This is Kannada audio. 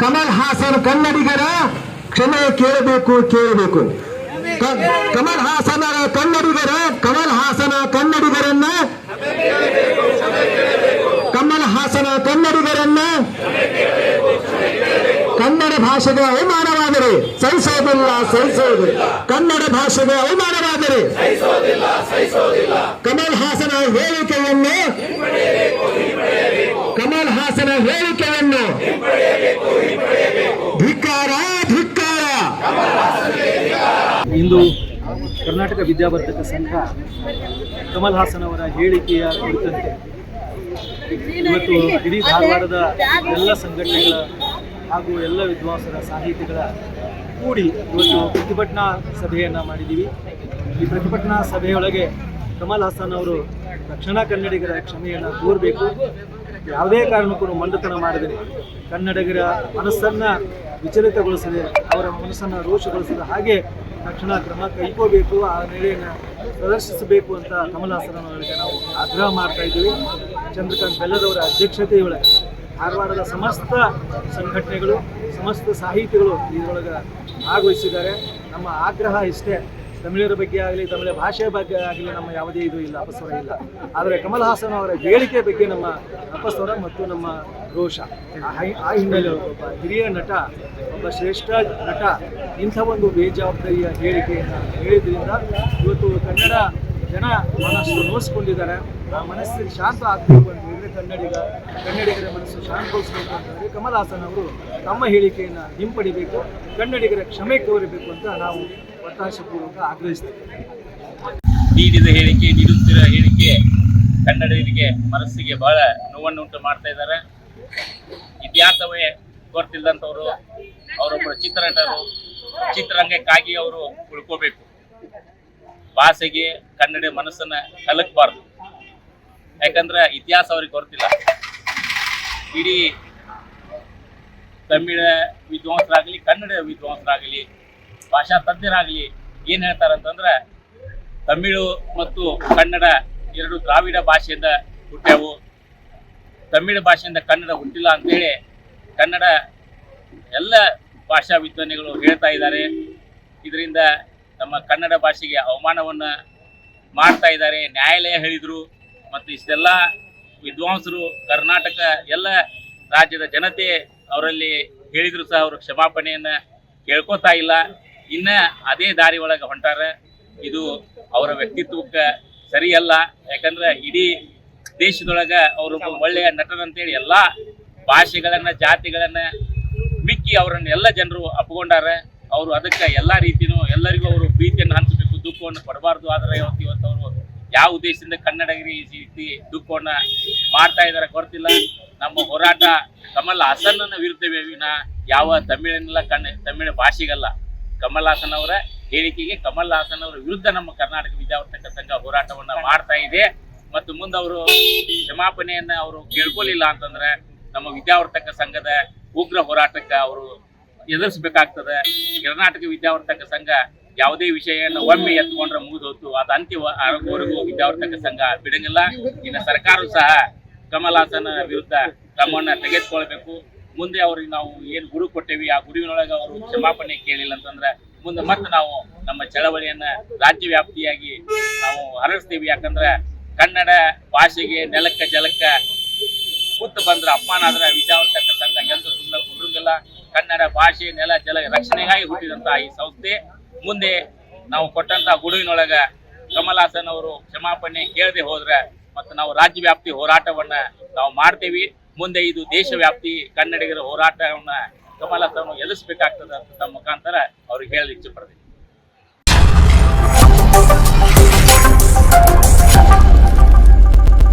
ಕಮಲ್ ಹಾಸನ್ ಕನ್ನಡಿಗರ ಕ್ಷಮೆ ಕೇಳಬೇಕು ಕೇಳಬೇಕು. ಕಮಲ ಹಾಸನ ಕನ್ನಡಿಗರ, ಕಮಲ್ ಹಾಸನ ಕನ್ನಡಿಗರನ್ನ ಕಮಲ್ ಹಾಸನ ಕನ್ನಡಿಗರನ್ನ ಕನ್ನಡ ಭಾಷೆಗೆ ಅವಮಾನವಾದರೆ ಸಹಿಸೋದಿಲ್ಲ ಸಹಿಸೋದಿಲ್ಲ ಕನ್ನಡ ಭಾಷೆಗೆ ಅವಮಾನವಾದರೆ ಕಮಲ್ ಹಾಸನ ಹೇಳಿಕೆಯನ್ನು ಕಮಲ್ ಹಾಸನ ಹೇಳಿಕೆಯನ್ನು ಧಿಕ್ಕಾರ ಧಿಕ್ಕಾರ. ಇಂದು ಕರ್ನಾಟಕ ವಿದ್ಯಾವರ್ಧಕ ಸಂಘ ಕಮಲ್ ಹಾಸನ್ ಅವರ ಹೇಳಿಕೆಯ ಕುರಿತಂತೆ ಇವತ್ತು ಇಡೀ ಧಾರವಾಡದ ಎಲ್ಲ ಸಂಘಟನೆಗಳ ಹಾಗೂ ಎಲ್ಲ ವಿದ್ವಾಂಸರ ಸಾಹಿತಿಗಳ ಕೂಡಿ ಇವತ್ತು ಪ್ರತಿಭಟನಾ ಸಭೆಯನ್ನು ಮಾಡಿದ್ದೀವಿ. ಈ ಪ್ರತಿಭಟನಾ ಸಭೆಯೊಳಗೆ ಕಮಲ್ ಹಾಸನ್ ಅವರು ರಕ್ಷಣಾ ಕನ್ನಡಿಗರ ಕ್ಷಮೆಯನ್ನು ಕೋರಬೇಕು ಯಾವುದೇ ಕಾರಣಕ್ಕೂ ಮಂಡತನ ಮಾಡದೆ ಕನ್ನಡಿಗರ ಮನಸ್ಸನ್ನು ವಿಚಲಿತಗೊಳಿಸದೆ, ಅವರ ಮನಸ್ಸನ್ನು ರೋಷಗೊಳಿಸದೆ ಹಾಗೆ ತಕ್ಷಣ ಕ್ರಮ ಕೈಗೋಬೇಕು ಆ ನೆಲೆಯನ್ನು ಪ್ರದರ್ಶಿಸಬೇಕು ಅಂತ ಕಮಲ್ ಹಾಸನ್ ಅವರಿಗೆ ನಾವು ಆಗ್ರಹ ಮಾಡ್ತಾ ಇದ್ದೀವಿ. ಚಂದ್ರಕಾಂತ್ ಬೆಲ್ಲದವರ ಅಧ್ಯಕ್ಷತೆಯೊಳಗೆ ಧಾರವಾಡದ ಸಮಸ್ತ ಸಂಘಟನೆಗಳು, ಸಮಸ್ತ ಸಾಹಿತಿಗಳು ಇದರೊಳಗೆ ಭಾಗವಹಿಸಿದ್ದಾರೆ. ನಮ್ಮ ಆಗ್ರಹ ಇಷ್ಟೇ. ತಮಿಳರ ಬಗ್ಗೆ ಆಗಲಿ ತಮಿಳ ಭಾಷೆಯ ಬಗ್ಗೆ ಆಗಲಿ ನಮ್ಮ ಯಾವುದೇ ಇದು ಇಲ್ಲ, ಅಪಸ್ವರ ಇಲ್ಲ. ಆದರೆ ಕಮಲ್ ಹಾಸನ್ ಅವರ ಹೇಳಿಕೆ ಬಗ್ಗೆ ನಮ್ಮ ಅಪಸ್ವರ ಮತ್ತು ನಮ್ಮ ರೋಷ. ಆ ಹಿನ್ನೆಲೆ ಒಬ್ಬ ಹಿರಿಯ ನಟ, ಒಬ್ಬ ಶ್ರೇಷ್ಠ ನಟ, ಇಂಥ ಒಂದು ಬೇಜವಾಬ್ದಾರಿಯ ಹೇಳಿಕೆಯನ್ನು ಹೇಳಿದ್ರಿಂದ ಇವತ್ತು ಕನ್ನಡ ಜನ ಮನಸ್ಸು ನೋಯಿಸ್ಕೊಂಡಿದ್ದಾರೆ ಆ ಮನಸ್ಸಿಗೆ ಶಾಂತ ಹೇಳಿದ್ರೆ ಕನ್ನಡಿಗ, ಕನ್ನಡಿಗರ ಮನಸ್ಸು ಶಾಂತಗೊಳಿಸಬೇಕು ಅಂತ ಕಮಲಹಾಸನ್ ಕಮಲ್ ಹಾಸನ್ ಅವರು ತಮ್ಮ ಹೇಳಿಕೆಯನ್ನು ಹಿಂಪಡಿಬೇಕು, ಕನ್ನಡಿಗರ ಕ್ಷಮೆ ಕೋರಬೇಕು ಅಂತ ನಾವು ಒತ್ತಾಸಪೂರ್ವಕ ಆಗ್ರಹಿಸ್ತೇವೆ. ನೀಡಿದ ಹೇಳಿಕೆ ನೀಡುತ್ತಿರುವ ಹೇಳಿಕೆ, ಕನ್ನಡಿಗರಿಗೆ ಮನಸ್ಸಿಗೆ ಬಹಳ ನೋವನ್ನುಂಟು ಮಾಡ್ತಾ ಇದ್ದಾರೆ. ಇತಿಹಾಸವೇ ಗೊತ್ತಿಲ್ಲದಂಥವ್ರು ಅವರೊಬ್ಬರು ಚಿತ್ರನಟರು, ಚಿತ್ರರಂಗಕ್ಕಾಗಿ ಅವರು ಉಳ್ಕೋಬೇಕು. ಭಾಷೆಗೆ ಕನ್ನಡ ಮನಸ್ಸನ್ನು ಕಲಕಬಾರ್ದು. ಯಾಕಂದ್ರೆ ಇತಿಹಾಸ ಅವ್ರಿಗೆ ಗೊತ್ತಿಲ್ಲ. ಇಡೀ ತಮಿಳ ವಿದ್ವಾಂಸರಾಗಲಿ, ಕನ್ನಡ ವಿದ್ವಾಂಸರಾಗಲಿ, ಭಾಷಾ ತಜ್ಞರಾಗಲಿ ಏನು ಹೇಳ್ತಾರಂತಂದ್ರೆ, ತಮಿಳು ಮತ್ತು ಕನ್ನಡ ಎರಡು ದ್ರಾವಿಡ ಭಾಷೆಯಿಂದ ಹುಟ್ಟ್ಯಾವು. ತಮಿಳು ಭಾಷೆಯಿಂದ ಕನ್ನಡ ಹುಟ್ಟಿಲ್ಲ ಅಂತೇಳಿ ಕನ್ನಡ ಎಲ್ಲ ಭಾಷಾ ವಿದ್ವಾನಿಗಳು ಹೇಳ್ತಾ ಇದ್ದಾರೆ. ಇದರಿಂದ ನಮ್ಮ ಕನ್ನಡ ಭಾಷೆಗೆ ಅವಮಾನವನ್ನು ಮಾಡ್ತಾ ಇದ್ದಾರೆ. ನ್ಯಾಯಾಲಯ ಹೇಳಿದರು. ಮತ್ತು ಇಷ್ಟೆಲ್ಲ ವಿದ್ವಾಂಸರು, ಕರ್ನಾಟಕ ಎಲ್ಲ ರಾಜ್ಯದ ಜನತೆ ಅವರಲ್ಲಿ ಹೇಳಿದ್ರು ಸಹ ಅವರು ಕ್ಷಮಾಪಣೆಯನ್ನು ಕೇಳ್ಕೊತಾ ಇಲ್ಲ. ಇನ್ನ ಅದೇ ದಾರಿ ಒಳಗೆ ಹೊಂಟಾರ. ಇದು ಅವರ ವ್ಯಕ್ತಿತ್ವಕ್ಕೆ ಸರಿಯಲ್ಲ. ಯಾಕಂದ್ರೆ ಇಡೀ ದೇಶದೊಳಗ ಅವರು ಒಳ್ಳೆಯ ನಟರಂತೇಳಿ ಎಲ್ಲಾ ಭಾಷೆಗಳನ್ನ, ಜಾತಿಗಳನ್ನ ಮಿಕ್ಕಿ ಅವರನ್ನ ಎಲ್ಲ ಜನರು ಅಪ್ಕೊಂಡಾರ ಅವರು ಅದಕ್ಕೆ ಎಲ್ಲಾ ರೀತಿನೂ ಎಲ್ಲರಿಗೂ ಅವರು ಪ್ರೀತಿಯನ್ನು ಹಂಚಬೇಕು, ದುಃಖವನ್ನು ಪಡಬಾರ್ದು. ಆದರೆ ಇವತ್ತು ಇವತ್ತು ಅವರು ಯಾವ ಉದ್ದೇಶದಿಂದ ಕನ್ನಡಗಿರಿ ಈ ದುಃಖವನ್ನ ಮಾಡ್ತಾ ಇದಾರೆ ಗೊತ್ತಿಲ್ಲ. ನಮ್ಮ ಹೋರಾಟ ಕಮಲ್ ಹಾಸನ್ನ ವಿರುದ್ಧವೇ ವಿನ ಯಾವ ತಮಿಳನ್ನೆಲ್ಲ ಕಣ್ಣ ತಮಿಳು ಭಾಷೆಗಲ್ಲ. ಕಮಲ್ ಹಾಸನ್ ಅವರ ಹೇಳಿಕೆಗೆ ಕಮಲ್ ಹಾಸನ್ ಅವರ ವಿರುದ್ಧ ನಮ್ಮ ಕರ್ನಾಟಕ ವಿದ್ಯಾವರ್ತಕ ಸಂಘ ಹೋರಾಟವನ್ನ ಮಾಡ್ತಾ ಇದೆ. ಮತ್ತು ಮುಂದೆ ಅವರು ಕ್ಷಮಾಪಣೆಯನ್ನ ಅವರು ಕೇಳ್ಕೊಲಿಲ್ಲ ಅಂತಂದ್ರೆ ನಮ್ಮ ವಿದ್ಯಾವರ್ತಕ ಸಂಘದ ಉಗ್ರ ಹೋರಾಟಕ್ಕೆ ಅವರು ಎದುರಿಸಬೇಕಾಗ್ತದೆ. ಕರ್ನಾಟಕ ವಿದ್ಯಾವರ್ತಕ ಸಂಘ ಯಾವುದೇ ವಿಷಯವನ್ನು ಒಮ್ಮೆ ಎತ್ಕೊಂಡ್ರೆ ಮುಗಿದೋತು ಅದು ಅಂತ್ಯ ಆಗೋವರೆಗೂ ವಿದ್ಯಾವರ್ತಕ ಸಂಘ ಬಿಡಂಗಿಲ್ಲ. ಇನ್ನು ಸರ್ಕಾರ ಸಹ ಕಮಲ್ ಹಾಸನ್ ವಿರುದ್ಧ ಕ್ರಮವನ್ನ ತೆಗೆದುಕೊಳ್ಬೇಕು. ಮುಂದೆ ಅವ್ರಿಗೆ ನಾವು ಏನು ಗುರು ಕೊಟ್ಟೇವಿ, ಆ ಗುರುವಿನೊಳಗೆ ಅವರು ಕ್ಷಮಾಪಣೆ ಕೇಳಿಲ್ಲ ಅಂತಂದ್ರೆ ಮುಂದೆ ಮತ್ತೆ ನಾವು ನಮ್ಮ ಚಳವಳಿಯನ್ನ ರಾಜ್ಯ ವ್ಯಾಪ್ತಿಯಾಗಿ ನಾವು ಹರಡಿಸ್ತೀವಿ ಯಾಕಂದ್ರೆ ಕನ್ನಡ ಭಾಷೆಗೆ ನೆಲಕ್ಕ ಜಲಕ್ಕ ಕೂತು ಬಂದ್ರೆ ಅಪಮಾನ ಆದ್ರೆ ಸಂಘ ಎಂದು ಸುಮ್ಮನೆ ಕನ್ನಡ ಭಾಷೆ ನೆಲ ಜಲ ರಕ್ಷಣೆಗಾಗಿ ಹುಟ್ಟಿದಂತ ಈ ಸಂಸ್ಥೆ. ಮುಂದೆ ನಾವು ಕೊಟ್ಟಂತ ಗುಡುವಿನೊಳಗ ಕಮಲ್ ಹಾಸನ್ ಅವರು ಕ್ಷಮಾಪಣೆ ಕೇಳದೆ ಹೋದ್ರೆ ಮತ್ತು ನಾವು ರಾಜ್ಯ ವ್ಯಾಪ್ತಿ ಹೋರಾಟವನ್ನ ನಾವು ಮಾಡ್ತೀವಿ. ಮುಂದೆ ಇದು ದೇಶ ವ್ಯಾಪ್ತಿ ಕನ್ನಡಿಗರ ಹೋರಾಟವನ್ನ ಕಮಲ್ ಹಾಸನ್ ಎದುರಿಸಬೇಕಾಗ್ತದೆ ಅಂತ ಮುಖಾಂತರ ಅವ್ರಿಗೆ ಹೇಳಲು ಇಚ್ಛೆ ಪಡ್ತೀನಿ.